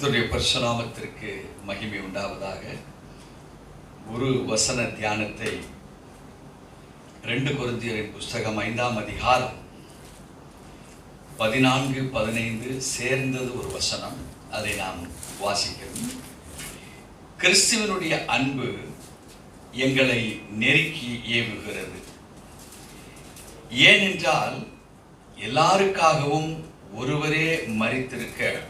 கர்த்தருடைய பரிசுநாமத்திற்கு மகிமை உண்டாவதாக. ஒரு வசன தியானத்தை ரெண்டு குருந்தியரின் புஸ்தகம் ஐந்தாம் அதிகாரம் பதினான்கு பதினைந்து சேர்ந்தது ஒரு வசனம். அதை நாம் வாசிக்கிறோம். கிறிஸ்துவனுடைய அன்பு எங்களை நெருக்கி ஏவுகிறது. ஏனென்றால் எல்லாருக்காகவும் ஒருவரே மறித்திருக்க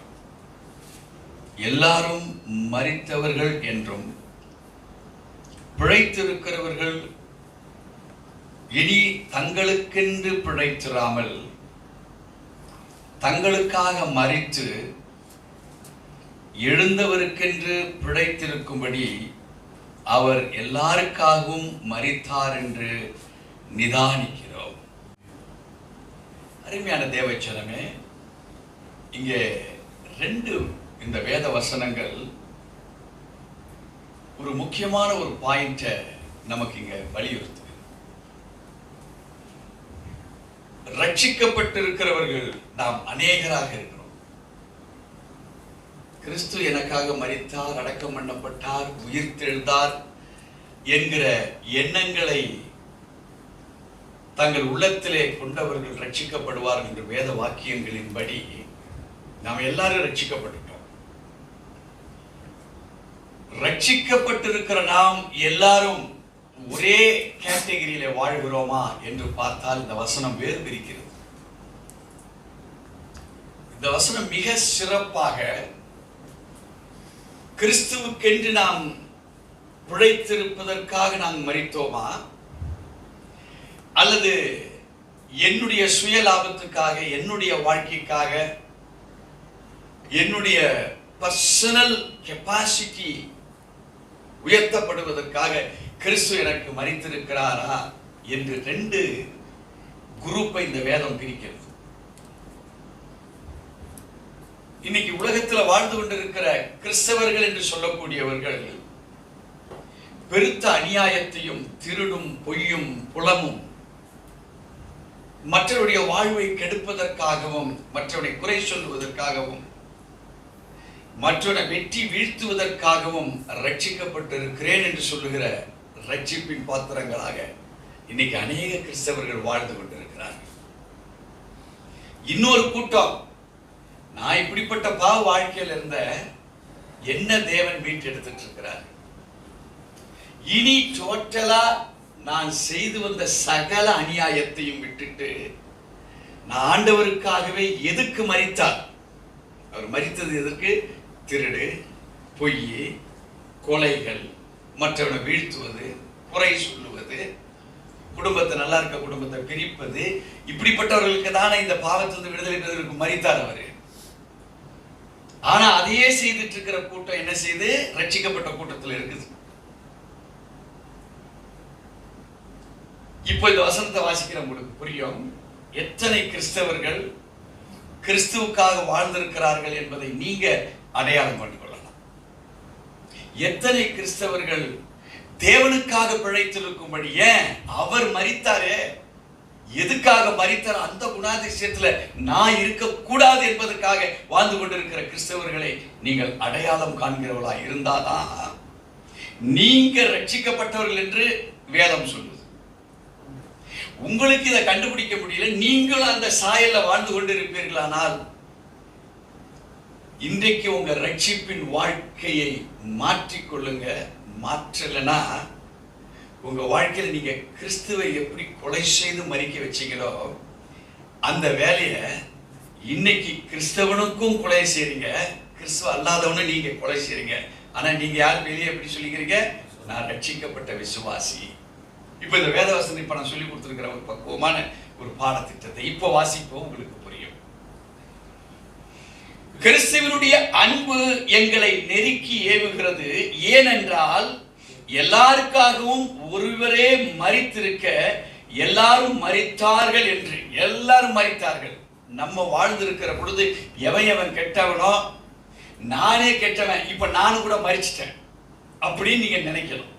எல்லாரும் மறித்தவர்கள் என்றும் பிழைத்திருக்கிறவர்கள் இனி தங்களுக்கென்று பிழைத்திராமல் தங்களுக்காக மறித்து எழுந்தவருக்கென்று பிழைத்திருக்கும்படி அவர் எல்லாருக்காகவும் மறித்தார் என்று நிதானிக்கிறோம். அருமையான தேவச்சனமே இங்கே ரெண்டு இந்த வேத வசனங்கள் ஒரு முக்கியமான ஒரு பாயிண்ட்டை நமக்கு இங்க வலியுறுத்து ரட்சிக்கப்பட்டிருக்கிறவர்கள் நாம் அநேகராக இருக்கிறோம். கிறிஸ்து எனக்காக மறித்தார் அடக்கம் பண்ணப்பட்டார் உயிர்த்தெழுந்தார் என்கிற எண்ணங்களை தங்கள் உள்ளத்திலே கொண்டவர்கள் ரட்சிக்கப்படுவார்கள் என்று வேத வாக்கியங்களின்படி நாம் எல்லாரும் ரட்சிக்கப்பட்டுட்டோம் ரட்சிக்கப்பட்டிருக்கிற நாம் எல்லாரும் ஒரே கேட்டகரியில வாழ்கிறோமா என்று பார்த்தால் இந்த வசனம் வேறு பிரிக்கிறது இந்த வசனம் மிக சிறப்பாக கிறிஸ்துவுக்கென்று நாம் பிழைத்திருப்பதற்காக நாம் மறித்தோமா? அல்லது என்னுடைய சுய லாபத்துக்காக என்னுடைய வாழ்க்கைக்காக என்னுடைய பர்சனல் கெப்பாசிட்டி உயர்த்தப்படுவதற்காக கிறிஸ்து எனக்கு மறித்திருக்கிறாரா என்று ரெண்டு குரூப்பை இந்த வேதம் பிரிக்கிறது. இன்னைக்கு உலகத்தில் வாழ்ந்து கொண்டிருக்கிற கிறிஸ்தவர்கள் என்று சொல்லக்கூடியவர்கள் பெருத்த அநியாயத்தையும் திருடும் பொய்யும் புலமும் மற்றவருடைய வாழ்வை கெடுப்பதற்காகவும் மற்றவரை குறை சொல்லுவதற்காகவும் மற்றொரு வெற்றி வீழ்த்துவதற்காகவும் ரட்சிக்கப்பட்டிருக்கிறேன் என்று சொல்லுகிற ரட்சிப்பின் பாத்திரங்களாக இன்னைக்கு அநேக கிறிஸ்தவர்கள் வாழ்ந்து கொண்டிருக்கிறார்கள். இன்னொரு கூட்டம். நான் இப்படிப்பட்ட பாவ வாழ்க்கையில் இருந்த என்ன தேவன் மீட்டெடுத்துட்டு இருக்கிறார் இனி டோட்டலா நான் செய்து வந்த சகல அநியாயத்தையும் விட்டுட்டு நான் ஆண்டவருக்காகவே எதுக்கு மறித்தார் அவர் மறித்தது எதற்கு? திருடு பொய் கொலைகள் மற்றவனை வீழ்த்துவது குறை சொல்லுவது குடும்பத்தை நல்லா இருக்க குடும்பத்தை பிரிப்பது இப்படிப்பட்டவர்களுக்கு தானே இந்த பாவத்திலிருந்து விடுதலை பெறுவதற்கு மறித்தார் அவர். ஆனா அதையே செய்துட்டு இருக்கிற கூட்டம் என்ன செய்து? ரட்சிக்கப்பட்ட கூட்டத்தில் இருக்குது. இப்போ இந்த வசனத்தை வாசிக்கிற உங்களுக்கு புரியும். எத்தனை கிறிஸ்தவர்கள் கிறிஸ்துவுக்காக வாழ்ந்திருக்கிறார்கள் என்பதை நீங்க அடையாளம் கொண்டு கொள்ளலாம் எத்தனை கிறிஸ்தவர்கள் தேவனுக்காக பிழைத்திருக்கும்படி ஏன் அவர் மறித்தாரே எதுக்காக மறித்தார் அந்த குணாதிசயத்தில் நான் இருக்கக்கூடாது என்பதற்காக வாழ்ந்து கொண்டிருக்கிற கிறிஸ்தவர்களை நீங்கள் அடையாளம் காண்கிறவர்களா இருந்தாதான் நீங்க ரட்சிக்கப்பட்டவர்கள் என்று வேதம் சொல்லுது. உங்களுக்கு இதை கண்டுபிடிக்க முடியல. நீங்களும் அந்த சாயல்ல வாழ்ந்து கொண்டிருப்பீர்களானால் இன்றைக்கு உங்க ரட்சிப்பின் வாழ்க்கையை மாற்றிக்கொள்ளுங்க. மாற்றலைன்னா உங்க வாழ்க்கையில நீங்க கிறிஸ்துவை எப்படி கொலை செய்து மறிக்க வச்சீங்களோ அந்த வேலையை இன்னைக்கு கிறிஸ்தவனுக்கும் கொலை செய்றீங்க. கிறிஸ்துவ அல்லாதவனும் நீங்க கொலை செய்றீங்க. ஆனா நீங்க யார் வெளியே எப்படி சொல்லிக்கிறீங்க? நான் ரட்சிக்கப்பட்ட விசுவாசி. இப்போ இந்த வேதவசனம் இப்ப நான் சொல்லி கொடுத்துருக்கிற ஒரு பக்குவமான ஒரு பாடத்திட்டத்தை இப்போ வாசிப்போம் உங்களுக்கு கிறிஸ்துவனுடைய அன்பு எங்களை நெருக்கி ஏவுகிறது. ஏனென்றால் எல்லாருக்காகவும் ஒருவரே மறித்திருக்க எல்லாரும் மறித்தார்கள் என்று. எல்லாரும் மறித்தார்கள் நம்ம வாழ்ந்திருக்கிற பொழுது எவன் எவன் கெட்டவனோ நானே கெட்டவன் இப்ப நானும் கூட மறிச்சிட்டேன் அப்படின்னு நீங்க நினைக்கணும்.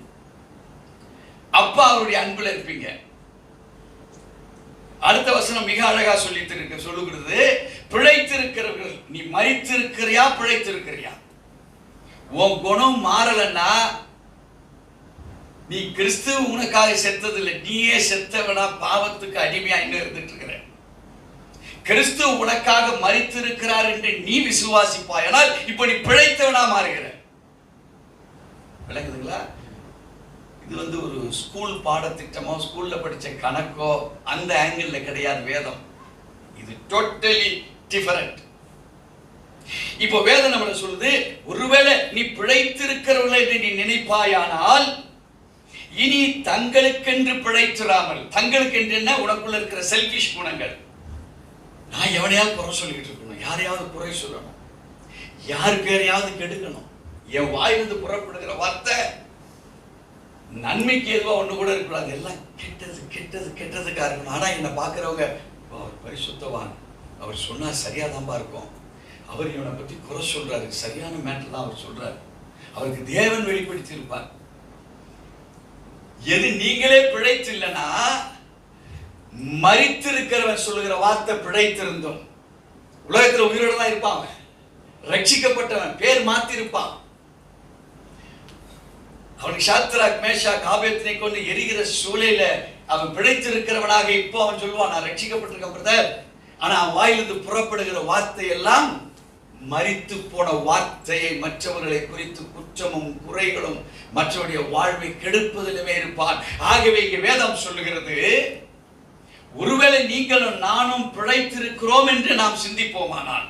அப்பா அவருடைய அன்புல இருப்பீங்க. அடுத்த வசனம் மிக அழகா சொல்லி இருக்க சொல்லுகிறது. பிழைத்திருக்கிறவர்கள். நீ மறித்திருக்கிறியா பிழைத்திருக்கிறியா? உன் குணம் மாறலன்னா நீ கிறிஸ்து உனக்காக செத்ததில்லை நீயே செத்தவனா பாவத்துக்கு அடிமையா இன்னும் இருந்துட்டு இருக்கிற கிறிஸ்து உனக்காக மறித்திருக்கிறார் என்று நீ விசுவாசிப்பாயானால் இப்ப நீ பிழைத்தவனா மாறுகிற. விளங்குதுங்களா? இது வந்து ஒரு ஸ்கூல் பாடத்திட்டமோ ஸ்கூல்ல படிச்ச கணக்கோ அந்த ஆங்கிள் கிடையாது வேதம். இது டோட்டலி டிஃபரண்ட் இப்போ வேதம் நம்மளை சொல்லுது ஒருவேளை நீ பிழைத்திருக்கிறவர்கள் என்று நீ நினைப்பாயானால் இனி தங்களுக்கென்று பிழைத்திராமல் தங்களுக்கென்று என்ன? உனக்குள்ள இருக்கிற செல்பிஷ் குணங்கள். நான் எவனையாவது குறை சொல்லிக்கிட்டு இருக்கணும் யாரையாவது குறை சொல்லணும் யார் பேரையாவது கெடுக்கணும். என் வாயிலிருந்து புறப்படுகிற வார்த்தை நன்மைக்கு எதுவா ஒண்ணு கூட இருக்கக்கூடாது. எல்லாம் கெட்டது கெட்டது கெட்டதுக்காக இருக்கணும். ஆனா என்னை பார்க்குறவங்க பரிசுத்தவான் அவர் சொன்னா சரியாதான்பா இருக்கும். அவர் இவனை பற்றி குறை சொல்கிறாரு சரியான மேட்டர் தான் அவர் சொல்கிறார் அவருக்கு தேவன் வெளிப்படுத்தி இருப்பார் எது நீங்களே பிழைத்து இல்லைன்னா மறித்திருக்கிறவன் சொல்லுகிற வார்த்தை பிழைத்திருந்தோம். உலகத்தில் உயிரோடு தான் இருப்பான் ரட்சிக்கப்பட்டவன் பேர் மாத்திருப்பான். அவனுக்கு சாத்திராக் மேஷா காபியத்தினை கொண்டு எரிகிற சூழலில் அவன் பிழைத்திருக்கிறவனாக இப்போ அவன் சொல்லுவான் நான் ரட்சிக்கப்பட்டிருக்க பிரதர். ஆனா வாயிலிருந்து புறப்படுகிற வார்த்தை எல்லாம் மறித்து போன வார்த்தையை மற்றவர்களை குறித்து குற்றமும் குறைகளும் மற்றவருடைய வாழ்வை கெடுப்பதிலுமே இருப்பார் ஆகவே இங்கே வேதம் சொல்லுகிறது ஒருவேளை நீங்களும் நானும் பிழைத்திருக்கிறோம் என்று நாம் சிந்திப்போமானால்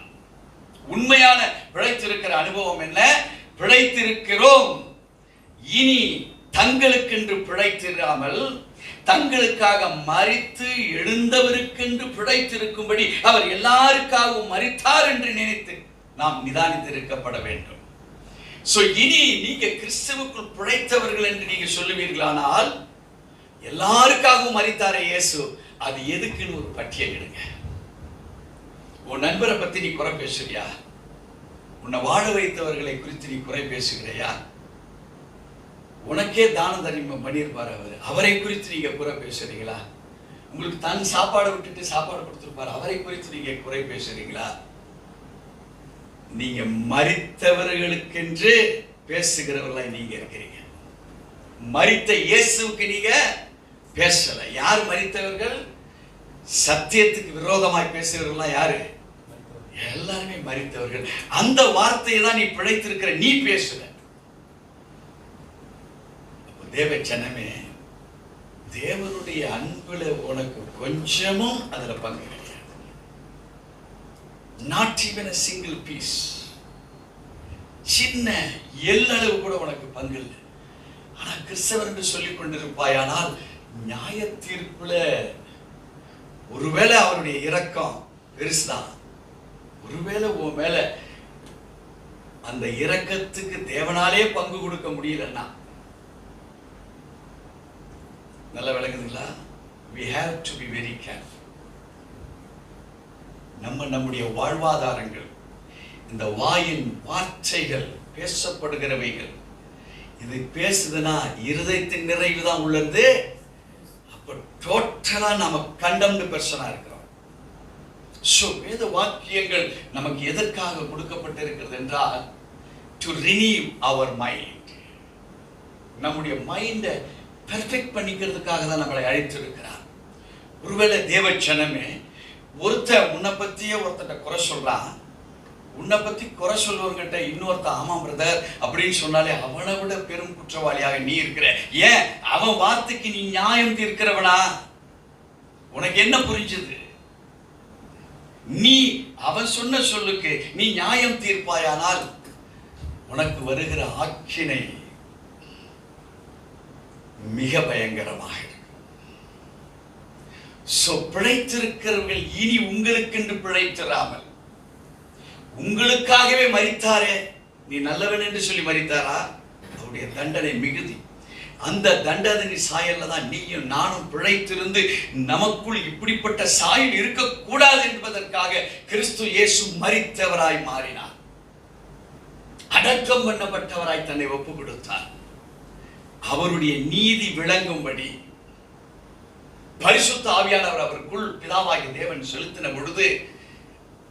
உண்மையான பிழைத்திருக்கிற அனுபவம் என்ன? பிழைத்திருக்கிறோம். இனி தங்களுக்கென்று பிழைத்திராமல் தங்களுக்காக மறித்து எழுந்தவருக்கென்று பிழைத்திருக்கும்படி அவர் எல்லாருக்காகவும் மறித்தார் என்று நினைத்து நாம் நிதானித்திருக்கப்பட வேண்டும். சோ இனி நீங்க கிறிஸ்துவுக்குள் பிழைத்தவர்கள் என்று நீங்க சொல்லுவீர்களானால் எல்லாருக்காகவும் மறித்தாரே இயேசு அது எதுக்குன்னு ஒரு பட்டியல் இடுங்க உன் நண்பரை பத்தி நீ குறை பேசுறியா? உன்னை வாழ வைத்தவர்களை குறித்து நீ குறை பேசுகிறையா? உனக்கே தானம் தர்மம் பண்ணியிருப்பார் அவர். அவரை குறித்து நீங்க குறை பேசுறீங்களா? உங்களுக்கு தன் சாப்பாடை விட்டுட்டு சாப்பாடு கொடுத்துருப்பார். அவரை குறித்து நீங்க குறை பேசுறீங்களா? நீங்க மறித்தவர்களுக்கென்று பேசுகிறவர்களாய் நீங்க இருக்கிறீங்க. மறித்த இயேசுவுக்கு நீங்க பேசல. யார் மறித்தவர்கள்? சத்தியத்துக்கு விரோதமாய் பேசுகிறவர்களா யாரு? எல்லாருமே மறித்தவர்கள். அந்த வார்த்தையை தான் நீ பிழைத்திருக்கிற. நீ பேசுற. தேவ ஜனமே தேவனுடைய அன்புல உனக்கு கொஞ்சமும் அதுல பங்கு கிடையாது. நாட் ஈவன் சிங்கிள் பீஸ் சின்ன எல்லளவு கூட உனக்கு பங்கு இல்லை. ஆனா கிறிஸ்தவர் என்று சொல்லிக் கொண்டிருப்பாயானால் நியாய தீர்ப்புல ஒருவேளை அவருடைய இரக்கம் பெருசுதான். ஒருவேளை உன் மேல அந்த இரக்கத்துக்கு தேவனாலே பங்கு கொடுக்க முடியலன்னா நல்லா விளங்குதுங்களா? We have to be very careful நம்ம நம்முடைய வாழ்வாதாரங்கள் இந்த வாயின் வார்த்தைகள் பேசப்படுகிறவைகள் இது பேசுதுன்னா இருதயத்தின் நிறைவு தான் உள்ளது. அப்ப டோட்டலா நாம கண்டம்டு பெர்சனா இருக்கிறோம். ஸோ வேத வாக்கியங்கள் நமக்கு எதற்காக கொடுக்கப்பட்டிருக்கிறது என்றால் டு ரினீவ் அவர் மைண்ட் நம்முடைய மைண்டை பெர்ஃபெக்ட் பண்ணிக்கிறதுக்காக தான் நம்மளை அழைத்திருக்கிறார். ஒருவேளை தேவட்சணமே ஒருத்தன் உன்னை பற்றியே ஒருத்தட்ட குறை சொல்கிறான் உன்னை பற்றி குறை சொல்லுவர்கிட்ட இன்னொருத்தன் ஆமா பிரதர் அப்படின்னு சொன்னாலே அவனை விட பெரும் குற்றவாளியாக நீ இருக்கிற. ஏன்? அவன் வார்த்தைக்கு நீ நியாயம் தீர்க்கிறவனா? உனக்கு என்ன புரிஞ்சது? நீ அவன் சொன்ன சொல்லுக்கு நீ நியாயம் தீர்ப்பாயானால் உனக்கு வருகிற ஆக்கினை மிக பயங்கரமாக இருக்கும் சோ பிழைத்திருக்கிறவர்கள் இனி உங்களுக்கென்று பிழைத்திராமல் உங்களுக்காகவே மறித்தாரே நீ நல்லவன் என்று சொல்லி மறித்தாரா அவருடைய தண்டனை மிகுதி. அந்த தண்டனை சாயல்ல தான் நீயும் நானும் பிழைத்திருந்து நமக்குள் இப்படிப்பட்ட சாயல் இருக்கக்கூடாது என்பதற்காக கிறிஸ்து இயேசு மறித்தவராய் மாறினார். அடக்கம் பண்ணப்பட்டவராய் தன்னை ஒப்பு கொடுத்தார் அவருடைய நீதி விளங்கும்படி பரிசுத்த ஆவியானவர் அவருக்குள் பிதாவாகிய தேவன் செலுத்தின பொழுது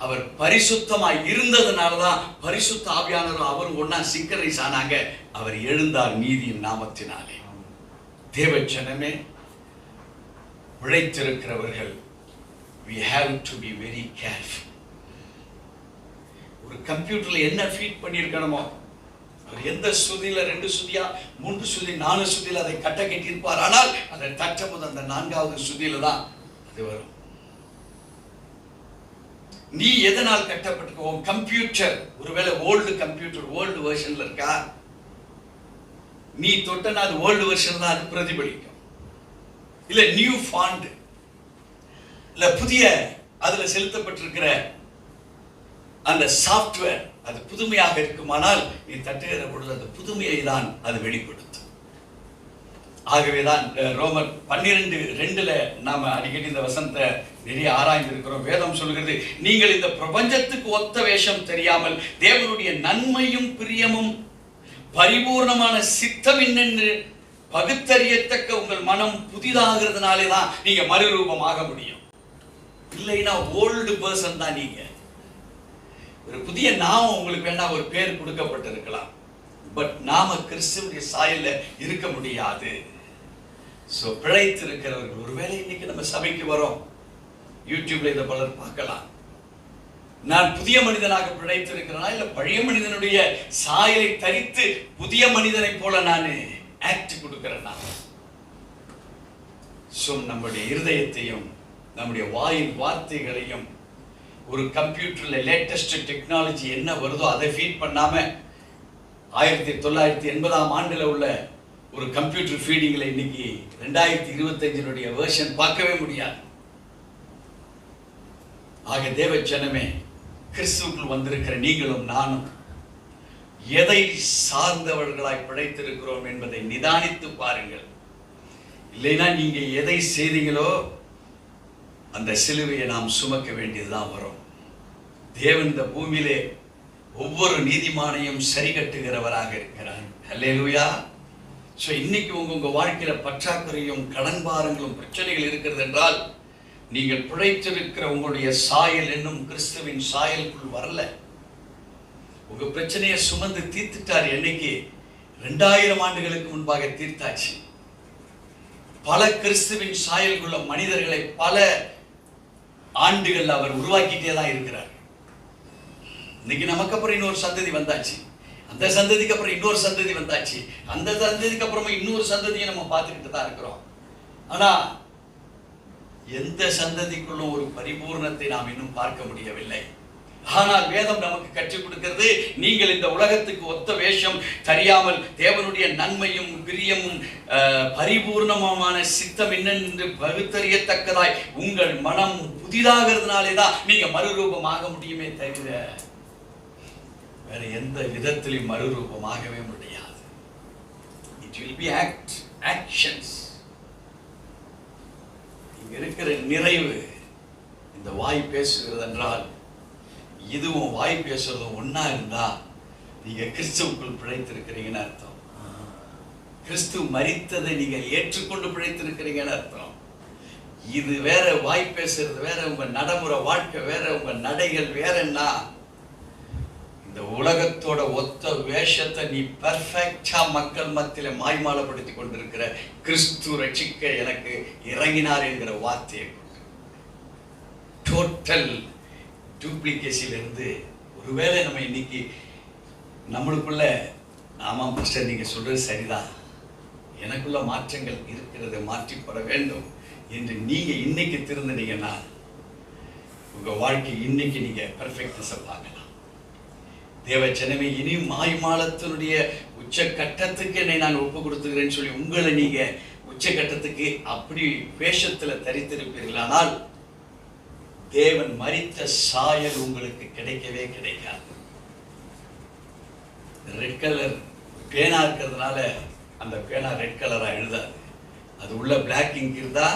அவர் பரிசுத்தமாய் இருந்ததுனாலதான் பரிசுத்த ஆவியானவர் அவரும் ஒன்னா சிங்கரைஸ் ஆனாங்க அவர் எழுந்தார் நீதியின் நாமத்தினாலே. தேவச்சனமே உழைத்திருக்கிறவர்கள் we have to be very careful ஒரு கம்ப்யூட்டர்ல என்ன ஃபீட் பண்ணியிருக்கணுமோ அவர் எந்த சுதியில ரெண்டு சுதியா மூன்று சுதி நாலு சுதியில அதை கட்ட கட்டியிருப்பார். ஆனால் அதை தட்டும் போது அந்த நான்காவது சுதியில தான் அது வரும். நீ எதனால் கட்டப்பட்டிருக்க? உன் கம்ப்யூட்டர் ஒருவேளை ஓல்டு கம்ப்யூட்டர் ஓல்டு வெர்ஷன்ல இருக்கா? நீ தொட்டனா அது ஓல்டு வெர்ஷன் தான் அது பிரதிபலிக்கும். இல்ல நியூ ஃபாண்ட் இல்ல புதிய அதுல செலுத்தப்பட்டிருக்கிற அந்த சாஃப்ட்வேர் அது புதுமையாக இருக்குமானால் நீ தட்டுகிற பொழுது அந்த புதுமையை தான் அது வெளிப்படுத்தும். ஆகவேதான் ரோமர் பன்னிரெண்டு ரெண்டுல நாம அடிக்கடி இந்த வசந்த நிறைய ஆராய்ந்து இருக்கிறோம் வேதம் சொல்கிறது நீங்கள் இந்த பிரபஞ்சத்துக்கு ஒத்த வேஷம் தெரியாமல் தேவனுடைய நன்மையும் பிரியமும் பரிபூர்ணமான சித்தம் என்னென்று பகுத்தறியத்தக்க உங்கள் மனம் புதிதாகிறதுனாலே தான் நீங்க மறுரூபமாக முடியும். இல்லைன்னா ஓல்டு பர்சன் தான் நீங்க. ஒரு புதிய நாமம் உங்களுக்கு வேணா ஒரு பேர் கொடுக்கப்பட்டிருக்கலாம். பட் நாம கிறிஸ்துவனுடைய சாயல்ல இருக்க முடியாது. ஸோ பிழைத்து இருக்கிறவர்கள் ஒருவேளை இன்னைக்கு நம்ம சபைக்கு வரோம். யூடியூப்ல இதை பலர் பார்க்கலாம். நான் புதிய மனிதனாக பிழைத்து இருக்கிறேனா இல்லை பழைய மனிதனுடைய சாயலை தரித்து புதிய மனிதனைப் போல நான் ஆக்ட் கொடுக்கிறேனா? ஸோ நம்முடைய இருதயத்தையும் நம்முடைய வாயின் வார்த்தைகளையும் ஒரு கம்ப்யூட்டரில் லேட்டஸ்ட் டெக்னாலஜி என்ன வருதோ அதை ஃபீட் பண்ணாமல் ஆயிரத்தி தொள்ளாயிரத்தி எண்பதாம் ஆண்டில் உள்ள ஒரு கம்ப்யூட்டர் ஃபீடிங்கில் இன்னைக்கு ரெண்டாயிரத்தி இருபத்தஞ்சினுடைய வேர்ஷன் பார்க்கவே முடியாது. ஆக தேவ ஜனமே கிறிஸ்துவுக்குள் வந்திருக்கிற நீங்களும் நானும் எதை சார்ந்தவர்களாய் பிழைத்திருக்கிறோம் என்பதை நிதானித்து பாருங்கள். இல்லைன்னா நீங்கள் எதை செய்தீங்களோ அந்த சிலுவையை நாம் சுமக்க வேண்டியதுதான் வரும். தேவன் இந்த பூமியிலே ஒவ்வொரு நீதிமானையும் சரி கட்டுகிறவராக இருக்கிறார். அல்லேலூயா ஸோ இன்னைக்கு உங்க உங்க வாழ்க்கையில பற்றாக்குறையும் கடன் பாரங்களும் பிரச்சனைகள் இருக்கிறது என்றால் நீங்கள் பிழைத்திருக்கிற உங்களுடைய சாயல் என்னும் கிறிஸ்துவின் சாயலுக்குள் வரல. உங்க பிரச்சனையை சுமந்து தீர்த்துட்டார் என்னைக்கு? ரெண்டாயிரம் ஆண்டுகளுக்கு முன்பாக தீர்த்தாச்சு. பல கிறிஸ்துவின் சாயல்குள்ள மனிதர்களை பல ஆண்டுகள் அவர் உருவாக்கிட்டே தான் இருக்கிறார். இன்னைக்கு நமக்கு அப்புறம் இன்னொரு சந்ததி வந்தாச்சு. அந்த சந்ததிக்கு அப்புறம் இன்னொரு சந்ததி வந்தாச்சு. அந்த சந்ததிக்கு அப்புறமா இன்னொரு சந்ததியை நம்ம பார்த்துக்கிட்டு தான் இருக்கிறோம். ஆனா எந்த சந்ததிக்குள்ளும் ஒரு பரிபூர்ணத்தை நாம் இன்னும் பார்க்க முடியவில்லை. ஆனால் வேதம் நமக்கு கற்றுக் கொடுக்கிறது. நீங்கள் இந்த உலகத்துக்கு ஒத்த வேஷம். தெரியாமல் தேவனுடைய நன்மையும் பிரியமும் அஹ், பரிபூர்ணமான சித்தம் என்னென்று பகுத்தறியத்தக்கதாய் உங்கள் மனம் புதிதாகிறதுனாலே தான் நீங்க ஆக முடியுமே தவிர வேற எந்த விதத்திலயும் மறுரூபம் ஆகவே முடியாது. It will be act actions இங்க இருக்கிற நிறைவு இந்த வாய் பேசுகிறது என்றால் இதுவும் வாய் பேசுறதும் ஒன்றா இருந்தா நீங்க கிறிஸ்துவுக்குள் பிழைத்திருக்கிறீங்கன்னு அர்த்தம். கிறிஸ்து மரித்ததை நீங்க ஏற்றுக்கொண்டு பிழைத்திருக்கிறீங்கன்னு அர்த்தம். இது வேற வாய் பேசுறது வேற உங்க நடைமுறை வாழ்க்கை வேற உங்க நடைகள் வேற என்ன? இந்த உலகத்தோட ஒத்த வேஷத்தை நீ பர்ஃபெக்டா மக்கள் மத்தியில மாய்மாலப்படுத்தி கொண்டிருக்கிற கிறிஸ்து ரட்சிக்க எனக்கு இறங்கினார் என்கிற வார்த்தையை டோட்டல் இருந்து ஒருவேளை நம்ம இன்னைக்கு நம்மளுக்குள்ள ஆமாம் மிஸ்டர் நீங்கள் சொல்கிறது சரிதான். எனக்குள்ள மாற்றங்கள் இருக்கிறது மாற்றிப்பட வேண்டும் என்று நீங்கள் இன்னைக்கு திருந்தினீங்கன்னா உங்கள் வாழ்க்கை இன்னைக்கு நீங்கள் பர்ஃபெக்ட்னஸை பார்க்கலாம். தேவ ஜனமே இனி மாய்மாலத்தினுடைய உச்சக்கட்டத்துக்கு என்னை நான் ஒப்பு கொடுத்துக்கிறேன்னு சொல்லி உங்களை நீங்கள் உச்சக்கட்டத்துக்கு அப்படி வேஷத்தில் தரித்திருப்பீர்களானால் தேவன் மரித்த சாயல் உங்களுக்கு கிடைக்கவே கிடைக்காது. ரெட் கலர் பேனா இருக்கிறதுனால அந்த பேனா ரெட் கலராக எழுதாது. அது உள்ள பிளாக் இங்க் இருந்தா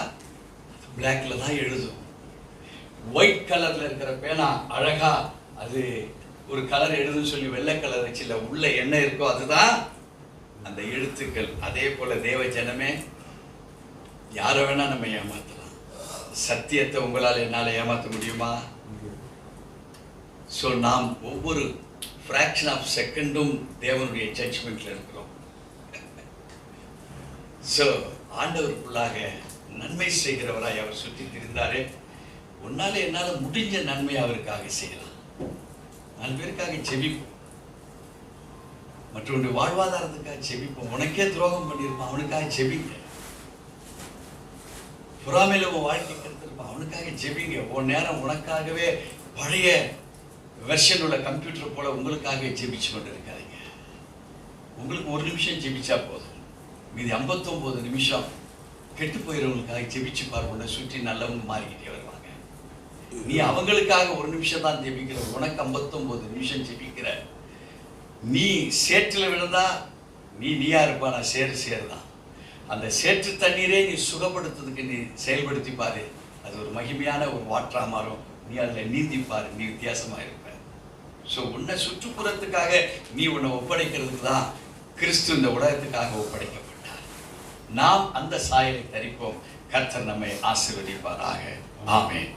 பிளாக்ல தான் எழுதும். ஒயிட் கலர்ல இருக்கிற பேனா அழகா அது ஒரு கலர் எழுதுன்னு சொல்லி வெள்ளை கலர் வச்சு இல்ல உள்ள என்ன இருக்கோ அதுதான் அந்த எழுத்துக்கள். அதே போல தேவ ஜனமே யாரை வேணா நம்ம ஏமாத்தலாம். சத்தியத்தை உங்களால் என்னால் ஏமாற்ற முடியுமா? ஸோ நாம் ஒவ்வொரு ஃப்ராக்ஷன் ஆஃப் செகண்டும் தேவனுடைய ஜட்ஜ்மெண்ட்ல இருக்கிறோம். ஸோ ஆண்டவருக்குள்ளாக நன்மை செய்கிறவராய் அவர் சுற்றி திரிந்தாரே. உன்னால் என்னால் முடிஞ்ச நன்மை அவருக்காக செய்யலாம். நாலு பேருக்காக செபிப்போம். மற்றவருடைய வாழ்வாதாரத்துக்காக ஜெபிப்போம் உனக்கே துரோகம் பண்ணியிருப்பான். அவனுக்காக செபிங்க. புறாமையில உன் வாழ்க்கை கருத்திருப்பான் அவனுக்காக ஜெபிங்க. உன் நேரம் உனக்காகவே பழைய வெர்ஷன் உள்ள கம்ப்யூட்டர் போல உங்களுக்காகவே ஜெபிச்சு கொண்டு இருக்காதீங்க உங்களுக்கு ஒரு நிமிஷம் ஜெபிச்சா போதும். மீதி 59 நிமிஷம் கெட்டு போயிடுறவங்களுக்காக ஜெபிச்சு பாரு. உன்னை சுற்றி நல்லவங்க மாறிக்கிட்டே வருவாங்க. நீ அவங்களுக்காக ஒரு நிமிஷம் தான் ஜெபிக்கிற. உனக்கு 59 நிமிஷம் ஜெபிக்கிற. நீ சேற்றில் விழுந்தா நீ நீயா இருப்பா. நான் சேரு சேரு தான் அந்த சேற்று தண்ணீரே நீ சுகப்படுத்துறதுக்கு நீ செயல்படுத்தி பாரு அது ஒரு மகிமையான ஒரு வாற்றா மாறும். நீ அதில் நீந்தி பாரு நீ வித்தியாசமாக இருப்ப. ஸோ உன்னை சுற்றுப்புறத்துக்காக நீ உன்னை ஒப்படைக்கிறதுக்கு தான் கிறிஸ்து இந்த உலகத்துக்காக ஒப்படைக்கப்பட்டார். நாம் அந்த சாயலை தரிப்போம். கர்த்தர் நம்மை ஆசீர்வதிப்பாராக. ஆமேன்.